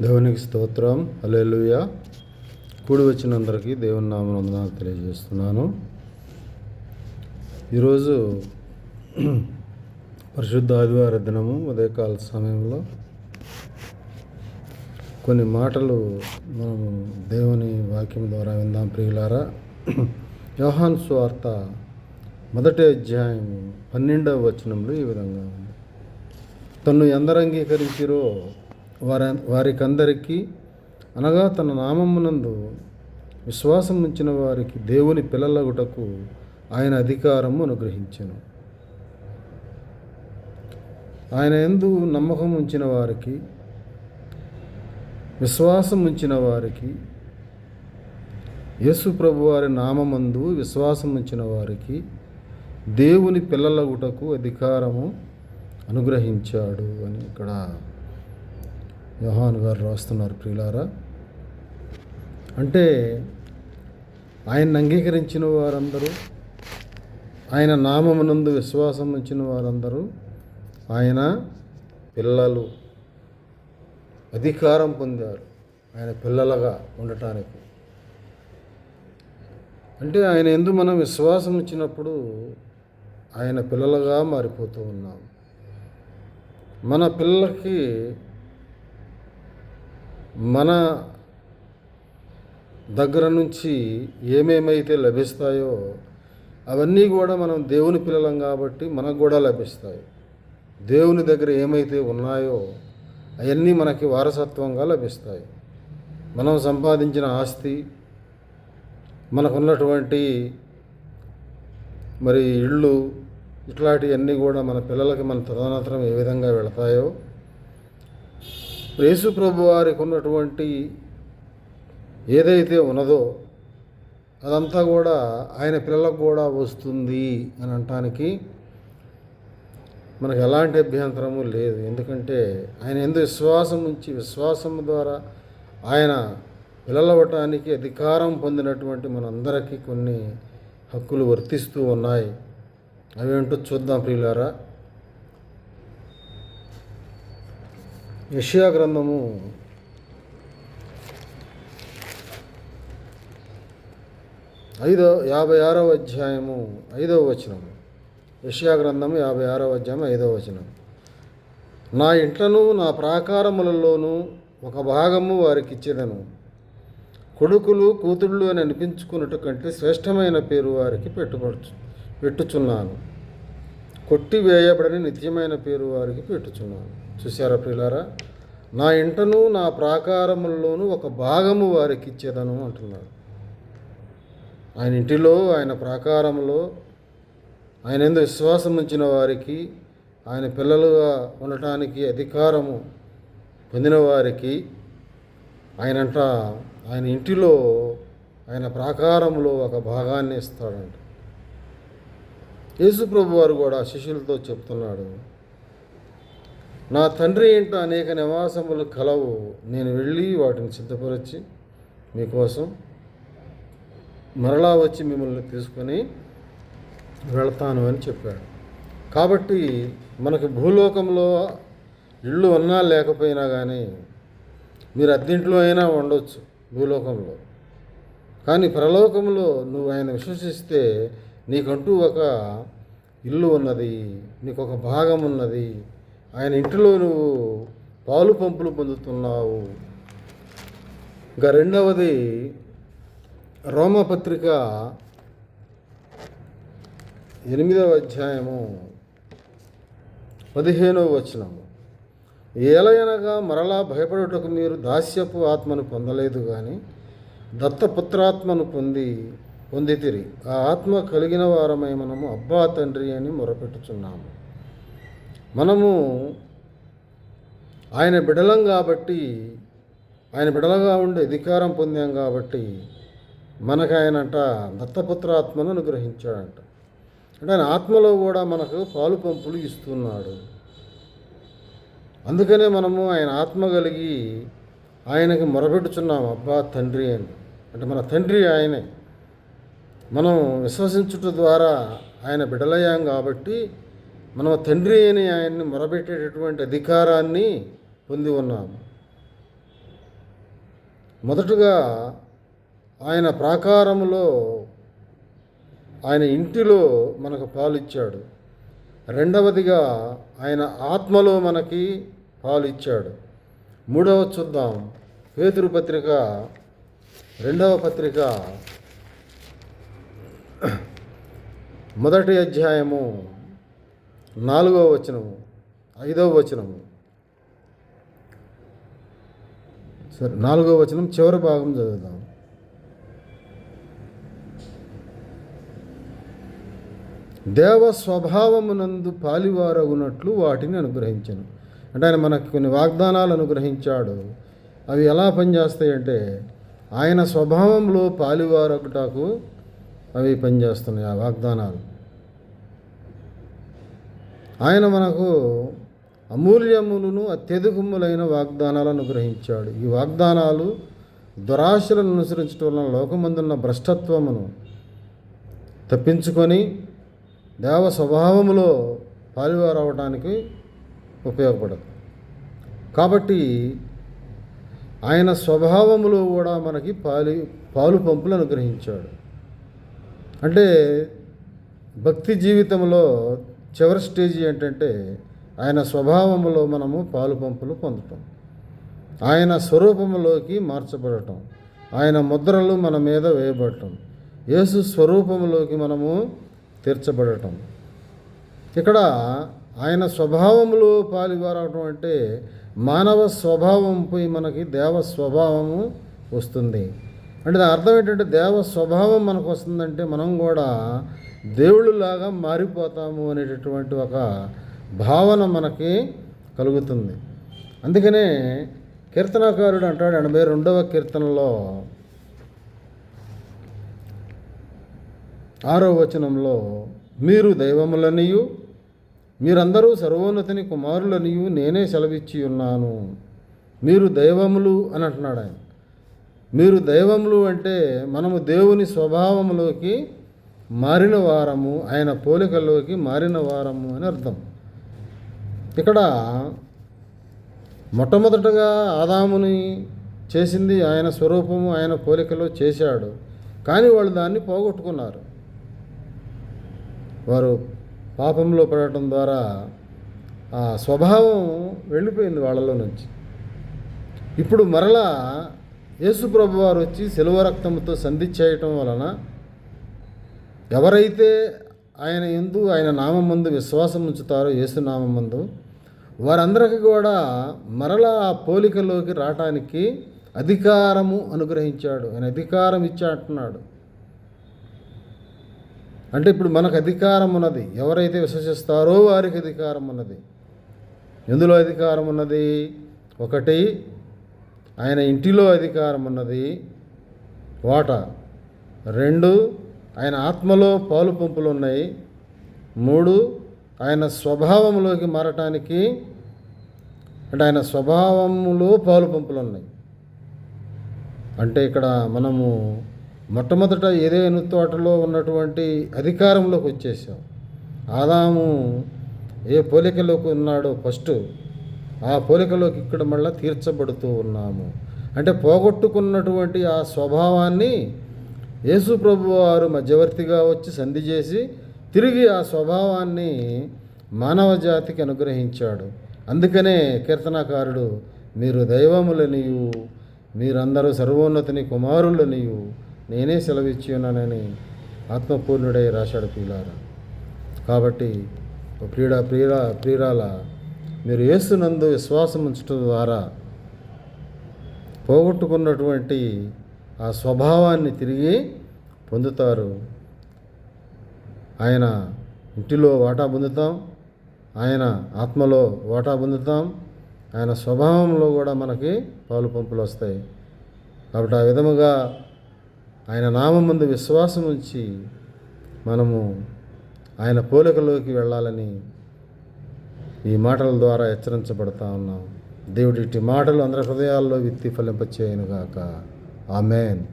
దేవునికి స్తోత్రం. అలెలుయ కూడి వచ్చినందరికీ దేవుని నామం వందనాలు తెలియజేస్తున్నాను. ఈరోజు పరిశుద్ధ ఆదివార దినము ఉదయకాల సమయంలో కొన్ని మాటలు మనము దేవుని వాక్యం ద్వారా విందాం ప్రియులారా. యోహాన్ స్వార్త మొదటి అధ్యాయం పన్నెండవ వచనంలో ఈ విధంగా ఉంది. తన్ను ఎందరంగీకరించిరో వారి వారికందరికీ అనగా తన నామమునందు విశ్వాసం ఉంచిన వారికి దేవుని పిల్లలగుటకు ఆయన అధికారము అనుగ్రహించను. ఆయన ఎందు నమ్మకం ఉంచిన వారికి విశ్వాసం ఉంచిన వారికి యేసు ప్రభు వారి నామమందు విశ్వాసం ఉంచిన వారికి దేవుని పిల్లలగుటకు అధికారము అనుగ్రహించాడు అని ఇక్కడ యోహాన్ గారు రాస్తున్నారు ప్రియులారా. అంటే ఆయన అంగీకరించిన వారందరూ ఆయన నామమునందు విశ్వాసం ఉంచిన వారందరూ ఆయన పిల్లలు అధికారం పొందారు ఆయన పిల్లలుగా ఉండటానికి. అంటే ఆయన ఎందు మనం విశ్వాసం ఇచ్చినప్పుడు ఆయన పిల్లలుగా మారిపోతూ ఉన్నాం. మన పిల్లలకి మన దగ్గర నుంచి ఏమేమైతే లభిస్తాయో అవన్నీ కూడా మనం దేవుని పిల్లలం కాబట్టి మనకు కూడా లభిస్తాయి. దేవుని దగ్గర ఏమైతే ఉన్నాయో అవన్నీ మనకి వారసత్వంగా లభిస్తాయి. మనం సంపాదించిన ఆస్తి మనకున్నటువంటి మరి ఇళ్ళు ఇట్లాంటివన్నీ కూడా మన పిల్లలకి మన తదనంతరం ఏ విధంగా వెళతాయో యేసు ప్రభు వారికి ఉన్నటువంటి ఏదైతే ఉన్నదో అదంతా కూడా ఆయన పిల్లలకు కూడా వస్తుంది అని అనటానికి మనకు ఎలాంటి అభ్యంతరము లేదు. ఎందుకంటే ఆయన ఎందు విశ్వాసం ఉంచి విశ్వాసం ద్వారా ఆయన పిల్లలవటానికి అధికారం పొందినటువంటి మనందరికీ కొన్ని హక్కులు వర్తిస్తూ ఉన్నాయి. అవేంటో చూద్దాం ప్రియులారా. యషియా గ్రంథము. ఐదో యాభై ఆరవ అధ్యాయము ఐదవ వచనము యషియా గ్రంథము యాభై ఆరవ అధ్యాయం ఐదవ వచనం. నా ఇంట్లను నా ప్రాకారములలోనూ ఒక భాగము వారికి ఇచ్చేదను కొడుకులు కూతుళ్ళు అని అనిపించుకున్నట్టు కంటే శ్రేష్టమైన పేరు వారికి పెట్టుబడు పెట్టుచున్నాను. కొట్టివేయబడని నిత్యమైన పేరు వారికి పెట్టుచున్నాను. చూసారా ప్రియులారా? నా ఇంటను నా ప్రాకారముల్లోనూ ఒక భాగము వారికి ఇచ్చేదను అంటున్నాడు ఆయన ఇంటిలో ఆయన ప్రాకారంలో ఆయన ఎందు విశ్వాసం ఉంచిన వారికి ఆయన పిల్లలుగా ఉండటానికి అధికారము పొందిన వారికి ఆయనంట ఆయన ఇంటిలో ఆయన ప్రాకారంలో ఒక భాగాన్ని ఇస్తాడంట. యేసుప్రభు వారు కూడా శిష్యులతో చెప్తున్నాడు నా తండ్రి ఇంట అనేక నివాసములు కలవు. నేను వెళ్ళి వాటిని సిద్ధపరిచి మీకోసం మరలా వచ్చి మిమ్మల్ని తీసుకొని వెళతాను అని చెప్పాడు. కాబట్టి మనకు భూలోకంలో ఇళ్ళు ఉన్నా లేకపోయినా కానీ మీరు అద్దెంట్లో అయినా ఉండొచ్చు భూలోకంలో. కానీ ప్రలోకంలో నువ్వు ఆయన విశ్వసిస్తే నీకంటూ ఒక ఇల్లు ఉన్నది నీకు ఒక భాగం ఉన్నది ఆయన ఇంటిలో నువ్వు పాలు పంపులు పొందుతున్నావు. ఇంకా రెండవది రోమపత్రిక ఎనిమిదవ అధ్యాయము పదిహేనవ వచనము. ఏలయనగా మరలా భయపడుటకు మీరు దాస్యపు ఆత్మను పొందలేదు కానీ దత్తపుత్రాత్మను పొంది పొందితిరి. ఆ ఆత్మ కలిగిన వారమై మనము అబ్బా తండ్రి అని మొరపెట్టుచున్నాము. మనము ఆయన బిడలం కాబట్టి ఆయన బిడలగా ఉండి అధికారం పొందాం కాబట్టి మనకు ఆయనంట దత్తపుత్రాత్మను అనుగ్రహించాడంట. అంటే ఆయన ఆత్మలో కూడా మనకు పాలు పంపులు ఇస్తున్నాడు. అందుకనే మనము ఆయన ఆత్మ కలిగి ఆయనకి మొరపెట్టుచున్నాం అబ్బా తండ్రి అని. అంటే మన తండ్రి ఆయనే. మనం విశ్వసించుట ద్వారా ఆయన బిడలయ్యాం కాబట్టి మనం తండ్రి అని ఆయన్ని మొరబెట్టేటటువంటి అధికారాన్ని పొంది ఉన్నాము. మొదటగా ఆయన ప్రాకారములో ఆయన ఇంటిలో మనకు పాలిచ్చాడు. రెండవదిగా ఆయన ఆత్మలో మనకి పాలిచ్చాడు. మూడవ చూద్దాం. పేతురు పత్రిక రెండవ పత్రిక. మొదటి అధ్యాయము. నాలుగవ వచనము ఐదవ వచనము. సరే నాలుగవ వచనం చివరి భాగం చదువుదాం. దేవ స్వభావమునందు పాలివారగునట్లు వాటిని అనుగ్రహించను. అంటే ఆయన మనకు కొన్ని వాగ్దానాలు అనుగ్రహించాడు. అవి ఎలా పనిచేస్తాయంటే ఆయన స్వభావంలో పాలివారగుటకు అవి పనిచేస్తున్నాయి ఆ వాగ్దానాలు. ఆయన మనకు అమూల్యములను అత్యధికములైన వాగ్దానాలను అనుగ్రహించాడు. ఈ వాగ్దానాలు దురాశలను అనుసరించడం వలన లోకమందున్న భ్రష్టత్వమును తప్పించుకొని దేవ స్వభావములో పాలువారు అవడానికి ఉపయోగపడదు. కాబట్టి ఆయన స్వభావములో కూడా మనకి పాలి పాలు పంపులు అనుగ్రహించాడు. అంటే భక్తి జీవితంలో చివరి స్టేజ్ ఏంటంటే ఆయన స్వభావంలో మనము పాలు పంపులు పొందటం ఆయన స్వరూపంలోకి మార్చబడటం. ఆయన ముద్రలు మన మీద వేయబడటం. యేసు స్వరూపంలోకి మనము తీర్చబడటం. ఇక్కడ ఆయన స్వభావంలో పాలుగారవటం అంటే మానవ స్వభావంపై మనకి దేవ స్వభావము వస్తుంది. అంటే దాని అర్థం ఏంటంటే దేవ స్వభావం మనకు వస్తుందంటే మనం కూడా దేవుళ్ళలాగా మారిపోతాము అనేటటువంటి ఒక భావన మనకి కలుగుతుంది. అందుకనే కీర్తనాకారుడు అంటాడు ఎనభై రెండవ కీర్తనలో ఆరో వచనంలో మీరు దైవములనియు మీరందరూ సర్వోన్నతిని కుమారులనియు నేనే సెలవిచ్చి ఉన్నాను. మీరు దైవములు అని అంటున్నాడు ఆయన. మీరు దైవములు అంటే మనము దేవుని స్వభావములోకి మారిన వారము ఆయన పోలికలోకి మారిన వారము అని అర్థం. ఇక్కడ మొట్టమొదటగా ఆదాముని చేసింది ఆయన స్వరూపము ఆయన పోలికలో చేశాడు. కానీ వాళ్ళు దాన్ని పోగొట్టుకున్నారు. వారు పాపంలో పడటం ద్వారా ఆ స్వభావం వెళ్ళిపోయింది వాళ్ళలో నుంచి. ఇప్పుడు మరలా యేసుప్రభు వారు వచ్చి సెలవు రక్తంతో సంధి చేయటం వలన ఎవరైతే ఆయన ఎందు ఆయన నామందు విశ్వాసం ఉంచుతారో యేసు నామందు వారందరికీ కూడా మరలా ఆ పోలికలోకి రావటానికి అధికారము అనుగ్రహించాడు. ఆయన అధికారం ఇచ్చాడు అంటే ఇప్పుడు మనకు అధికారం ఉన్నది. ఎవరైతే విశ్వసిస్తారో వారికి అధికారం ఉన్నది. ఎందులో అధికారం ఉన్నది? ఒకటి ఆయన ఇంటిలో అధికారం ఉన్నది. వాట? రెండు ఆయన ఆత్మలో పాలు పంపులు ఉన్నాయి. మూడు ఆయన స్వభావంలోకి మారటానికి అంటే ఆయన స్వభావంలో పాలు పంపులు ఉన్నాయి. అంటే ఇక్కడ మనము మొట్టమొదట ఏదైనా తోటలో ఉన్నటువంటి అధికారంలోకి వచ్చేసాం. ఆదాము ఏ పోలికలోకి ఉన్నాడో ఫస్ట్ ఆ పోలికలోకి ఇక్కడ మళ్ళీ తీర్చబడుతూ ఉన్నాము. అంటే పోగొట్టుకున్నటువంటి ఆ స్వభావాన్ని యేసు ప్రభు వారు మధ్యవర్తిగా వచ్చి సంధి చేసి తిరిగి ఆ స్వభావాన్ని మానవ జాతికి అనుగ్రహించాడు. అందుకనే కీర్తనాకారుడు మీరు దైవములనియు మీరందరూ సర్వోన్నతిని కుమారులనియు నేనే సెలవిచ్చి ఉన్నానని ఆత్మపూర్ణుడై రాశాడు ప్రియులారా కాబట్టి ప్రియుడా ప్రియుడ ప్రియుల ప్రియురాల మీరు యేసునందు విశ్వాసం ఉంచడం ద్వారా పోగొట్టుకున్నటువంటి ఆ స్వభావాన్ని తిరిగి పొందుతారు. ఆయన ఇంటిలో వాటా పొందుతాం ఆయన ఆత్మలో వాటా పొందుతాం ఆయన స్వభావంలో కూడా మనకి పాలు పంపులు వస్తాయి. కాబట్టి ఆ విధముగా ఆయన నామం ముందు విశ్వాసం ఉంచి మనము ఆయన పోలికలోకి వెళ్ళాలని ఈ మాటల ద్వారా హెచ్చరించబడతా ఉన్నాం. దేవుడి మాటలు అందరి హృదయాల్లో విత్తి ఫలింపచేయనుగాక. 아멘.